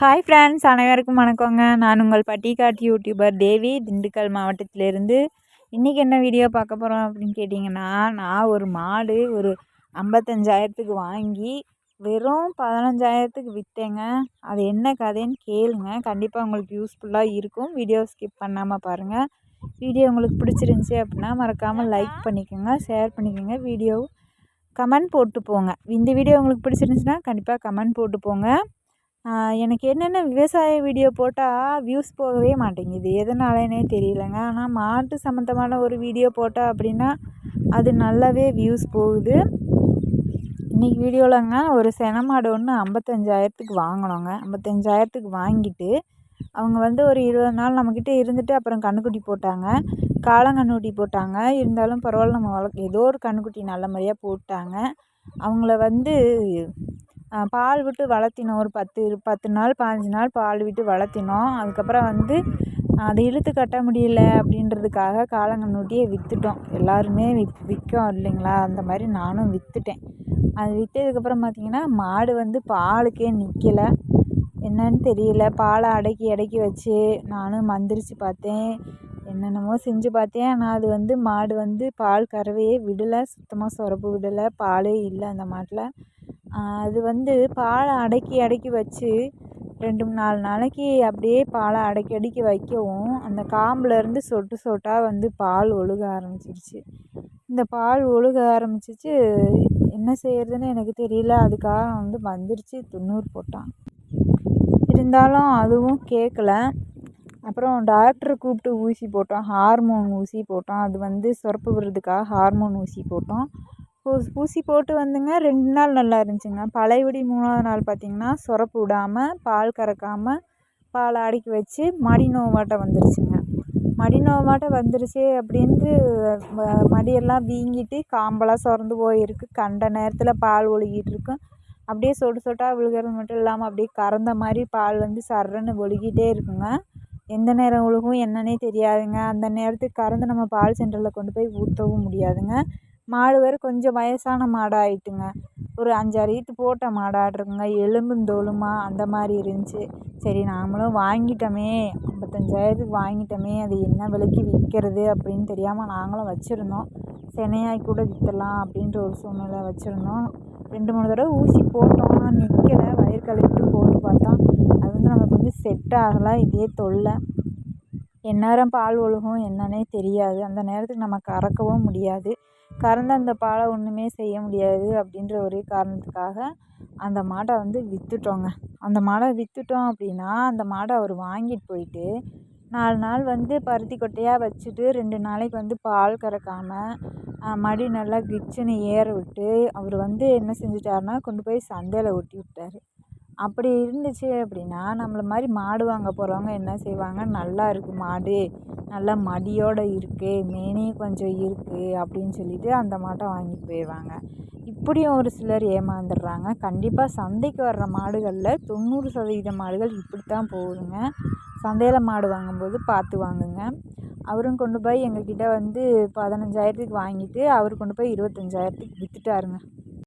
Hi friends அனைவருக்கும் வணக்கங்க. நான் உங்கள் பட்டிக்காட்டு யூடியூபர் தேவி திண்டுக்கல் மாவட்டத்திலேருந்து. இன்றைக்கி என்ன வீடியோ பார்க்க போகிறோம் அப்படின்னு கேட்டிங்கன்னா நான் ஒரு மாடு ஒரு ஐம்பத்தஞ்சாயிரத்துக்கு வாங்கி வெறும் பதினஞ்சாயிரத்துக்கு விற்றேங்க அது என்ன கதைன்னு கேளுங்க. கண்டிப்பாக உங்களுக்கு யூஸ்ஃபுல்லாக இருக்கும். வீடியோ ஸ்கிப் பண்ணாமல் பாருங்கள் வீடியோ உங்களுக்கு பிடிச்சிருந்துச்சி அப்படின்னா மறக்காமல் லைக் பண்ணிக்கோங்க ஷேர் பண்ணிக்கோங்க. வீடியோ கமெண்ட் போட்டு போங்க. இந்த வீடியோ உங்களுக்கு பிடிச்சிருந்துச்சின்னா கண்டிப்பாக கமெண்ட் போட்டு போங்க. எனக்கு என்னென்ன விவசாய வீடியோ போட்டால் வியூஸ் போகவே மாட்டேங்குது. எதனாலனே தெரியலங்க. ஆனால் மாட்டு சம்மந்தமான ஒரு வீடியோ போட்டால் அப்படின்னா அது நல்லாவே வியூஸ் போகுது. இன்றைக்கி வீடியோவிலங்க ஒரு செனமாடு ஒன்று ஐம்பத்தஞ்சாயிரத்துக்கு வாங்கினோங்க. ஐம்பத்தஞ்சாயிரத்துக்கு வாங்கிட்டு அவங்க வந்து ஒரு இருபது நாள் நம்மக்கிட்ட இருந்துட்டு அப்புறம் கன்றுக்குட்டி போட்டாங்க. காளங்கன்றுக்குட்டி போட்டாங்க. இருந்தாலும் பரவாயில்ல நம்ம வளர்க்க ஏதோ ஒரு கண்ணுக்குட்டி நல்ல மாதிரியாக போட்டாங்க. அவங்கள வந்து பால் விட்டு வளர்த்தினோம். ஒரு பத்து பத்து நாள் பாஞ்சு நாள் பால் விட்டு வளர்த்தினோம். அதுக்கப்புறம் வந்து அதை இழுத்து கட்ட முடியல அப்படின்றதுக்காக காளங்கன்றுட்டியை விற்றுட்டோம் எல்லாருமே விக் விற்கும் இல்லைங்களா? அந்த மாதிரி நானும் விற்றுட்டேன் அது விற்றதுக்கப்புறம் பார்த்திங்கன்னா மாடு வந்து பாலுக்கே நிற்கலை என்னன்னு தெரியல. பாலை அடக்கி அடக்கி வச்சு நானும் மந்திரிச்சு பார்த்தேன். என்னென்னமோ செஞ்சு பார்த்தேன். ஆனால் அது வந்து மாடு வந்து பால் கறவையே விடலை. சுத்தமாக சுரப்பு விடலை. பாலே இல்லை அந்த மாட்டில். அது வந்து பாலை அடக்கி அடக்கி வச்சு ரெண்டு நாலு நாளைக்கு அப்படியே பாலை அடக்கி அடக்கி வைக்கவும் அந்த காம்புலேருந்து சொட்டு சொட்டாக வந்து பால் ஒழுக ஆரம்பிச்சிருச்சு. இந்த பால் ஒழுக ஆரம்பிச்சிச்சு. என்ன செய்கிறதுன்னு எனக்கு தெரியல. அதுக்காக வந்து வந்துருச்சு துண்ணூறு போட்டான். இருந்தாலும் அதுவும் கேட்கல அப்புறம் டாக்டரை கூப்பிட்டு ஊசி போட்டோம் ஹார்மோன் ஊசி போட்டோம் அது வந்து சுரப்பு விடுறதுக்காக ஹார்மோன் ஊசி போட்டோம். ஊசி போட்டு வந்துங்க. ரெண்டு நாள் நல்லா இருந்துச்சுங்க. பழையபடி மூணாவது நாள் பார்த்திங்கன்னா சுரப்பு விடாமல் பால் கறக்காமல் பாலை அடக்கி வச்சு மடி நோவாட்டம் வந்துருச்சுங்க. மடி நோவாட்டம் வந்துருச்சு அப்படின்ட்டு மடியெல்லாம் வீங்கிட்டு காம்பெல்லாம் சுரந்து போயிருக்கு. கண்ட நேரத்தில் பால் ஒழுகிட்டு இருக்கும். அப்படியே சொட்டு சொட்டாக விழுகிறது மட்டும் இல்லாமல் அப்படியே கறந்த மாதிரி பால் வந்து சர்றன்னு ஒழுகிட்டே இருக்குங்க. எந்த நேரம் ஒழுகும் என்னன்னே தெரியாதுங்க. அந்த நேரத்துக்கு கறந்து நம்ம பால் சென்டரில் கொண்டு போய் ஊற்றவும் முடியாதுங்க. மாடு வேறு கொஞ்சம் வயசான மாடாக ஆயிட்டுங்க ஒரு அஞ்சாறு ஈத்து போட்ட மாடாட்டிருக்குங்க எலும்பும் தோலுமா அந்த மாதிரி இருந்துச்சு. சரி நாமளும் வாங்கிட்டோமே. ஐம்பத்தஞ்சாயிரத்துக்கு வாங்கிட்டோமே. அது என்ன விலைக்கு விற்கிறது அப்படின்னு தெரியாமல் நாங்களும் வச்சுருந்தோம். செனையாய் கூட விற்றலாம் அப்படின்ற ஒரு சூழ்நிலை வச்சுருந்தோம். ரெண்டு மூணு தடவை ஊசி போட்டோம். ஆனால் நிற்கலை வயிறு கழுவிட்டு போட்டு பார்த்தோம் அது வந்து நமக்கு வந்து செட் ஆகலை. இதே தொல்லை. எந்நேரம் பால் ஒழுகும் என்னன்னே தெரியாது. அந்த நேரத்துக்கு நம்ம கறக்கவும் முடியாது. கறந்த அந்த பாலை ஒன்றுமே செய்ய முடியாது அப்படின்ற ஒரே காரணத்துக்காக அந்த மாட்டை வந்து விற்றுட்டோங்க அந்த மாடை விற்றுட்டோம் அப்படின்னா அந்த மாடை அவர் வாங்கிட்டு போயிட்டு நாலு நாள் வந்து பருத்தி கொட்டையாக வச்சுட்டு ரெண்டு நாளைக்கு வந்து பால் கறக்காமல் மடி நல்லா கிச்சுன்னு ஏற விட்டு அவர் வந்து என்ன செஞ்சிட்டாருன்னா கொண்டு போய் சந்தையில் ஒட்டி விட்டார். அப்படி இருந்துச்சு அப்படின்னா நம்மளை மாதிரி மாடு வாங்க போகிறவங்க என்ன செய்வாங்க? நல்லா இருக்குது மாடு நல்லா மடியோடு இருக்குது மேனி கொஞ்சம் இருக்குது அப்படின்னு சொல்லிட்டு அந்த மாட்டை வாங்கிட்டு போயிடுவாங்க. இப்படியும் ஒரு சிலர் ஏமாந்துடுறாங்க. கண்டிப்பாக சந்தைக்கு வர்ற மாடுகளில் தொண்ணூறு சதவீத மாடுகள் இப்படி தான் போகுதுங்க. சந்தையில் மாடு வாங்கும்போது பார்த்து வாங்குங்க. அவரும் கொண்டு போய் எங்கக்கிட்ட வந்து பதினஞ்சாயிரத்துக்கு வாங்கிட்டு அவர் கொண்டு போய் இருபத்தஞ்சாயிரத்துக்கு விற்றுட்டாருங்க